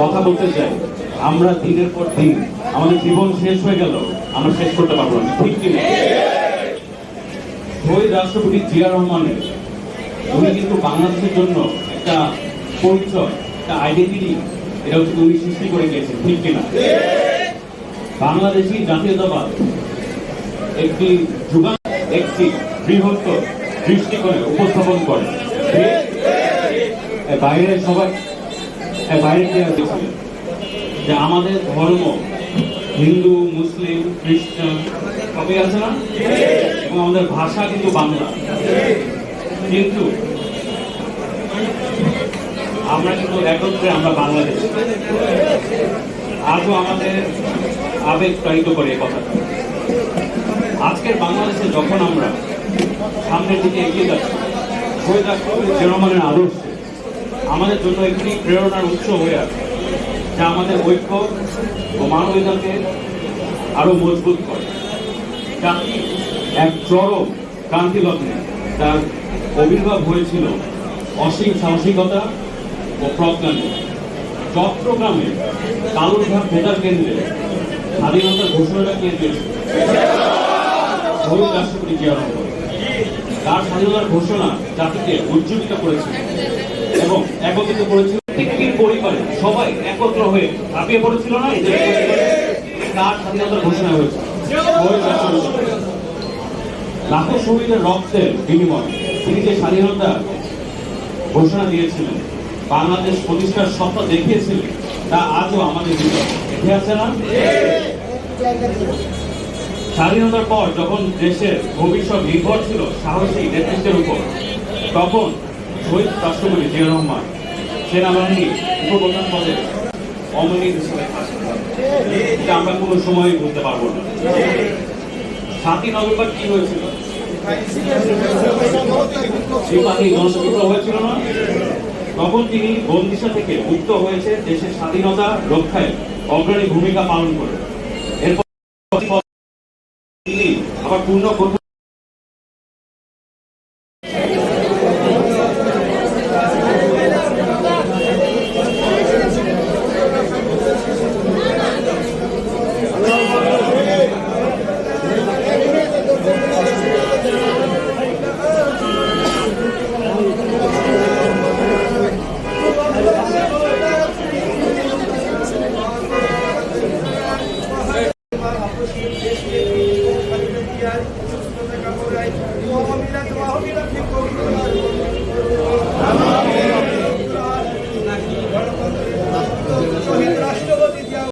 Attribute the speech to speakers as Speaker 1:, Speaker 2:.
Speaker 1: কথা বলতে চাই, আমরা দিনের পর দিন, আমাদের জীবন শেষ হয়ে গেল, আমরা শেষ করতে পারব না, ঠিক কিনা শহীদ রাষ্ট্রপতি জিয়া রহমানের, উনি কিন্তু বাংলাদেশের জন্য একটা পরিচয়, একটা আইডেন্টিটি এটা হচ্ছে উনি সৃষ্টি করে গিয়েছেন, ঠিক কিনা বাংলাদেশি জাতীয়তাবাদ একটি যুগান, একটি বৃহত্তর দৃষ্টিকোণে উপস্থাপন করে। বাইরে সবাই বাইরে আছে যে আমাদের ধর্ম হিন্দু, মুসলিম, খ্রিস্টান, সবই আছে না? এবং আমাদের ভাষা কিন্তু বাংলা। কিন্তু আমরা কিন্তু একত্রে আমরা বাংলাদেশ। আজও আমাদের আবেগ প্রাণিত করে কথাটা। আজকের বাংলাদেশে যখন আমরা সামনের দিকে এগিয়ে যাচ্ছি রাষ্ট্রপতি জিয়া রহমানের আদর্শে। আমাদের জন্য একটি প্রেরণার উৎস হয়ে আছে, যা আমাদের ঐক্য ও মানবিকতাকে আরও মজবুত করে। জাতি এক চরম ক্রান্তি লগ্নে তার আবির্ভাব হয়েছিল অসীম সাহসিকতা ও প্রজ্ঞা নিয়ে। চট্টগ্রামে কালুরঘাট ভোটার কেন্দ্রে স্বাধীনতার ঘোষণাটা কে দিয়েছে রাষ্ট্রপতি তার স্বাধীনতার ঘোষণা জাতিকে উজ্জীবিত করেছিল এবং একত্রিত করেছিল প্রত্যেকটির পরিবারে। সবাই একত্র হয়ে ঝাঁপিয়ে পড়েছিল না? তার স্বাধীনতার ঘোষণা লাখো শহীদের রক্তের বিনিময়ে তিনি যে স্বাধীনতা ঘোষণা দিয়েছিলেন, বাংলাদেশ প্রতিষ্ঠার স্বপ্ন দেখিয়েছিলেন, তা আজও আমাদের আছে না স্বাধীনতার পর যখন দেশের ভবিষ্যৎ নির্ভর ছিল সাহসী নেতৃত্বের উপর, তখন শহীদ রাষ্ট্রপতি জিয়া রহমান, সেনাবাহিনী উপপ্রধান পদে অমনিক হিসেবে এটা আমরা কোনো সময় বলতে পারব না। সাতই নভেম্বর কি হয়েছিল? হয়েছিল না? তখন তিনি বন্দিশা থেকে মুক্ত হয়েছে, দেশের স্বাধীনতা রক্ষায় অগ্রণী ভূমিকা পালন করে। এরপর তিনি আবার পূর্ণ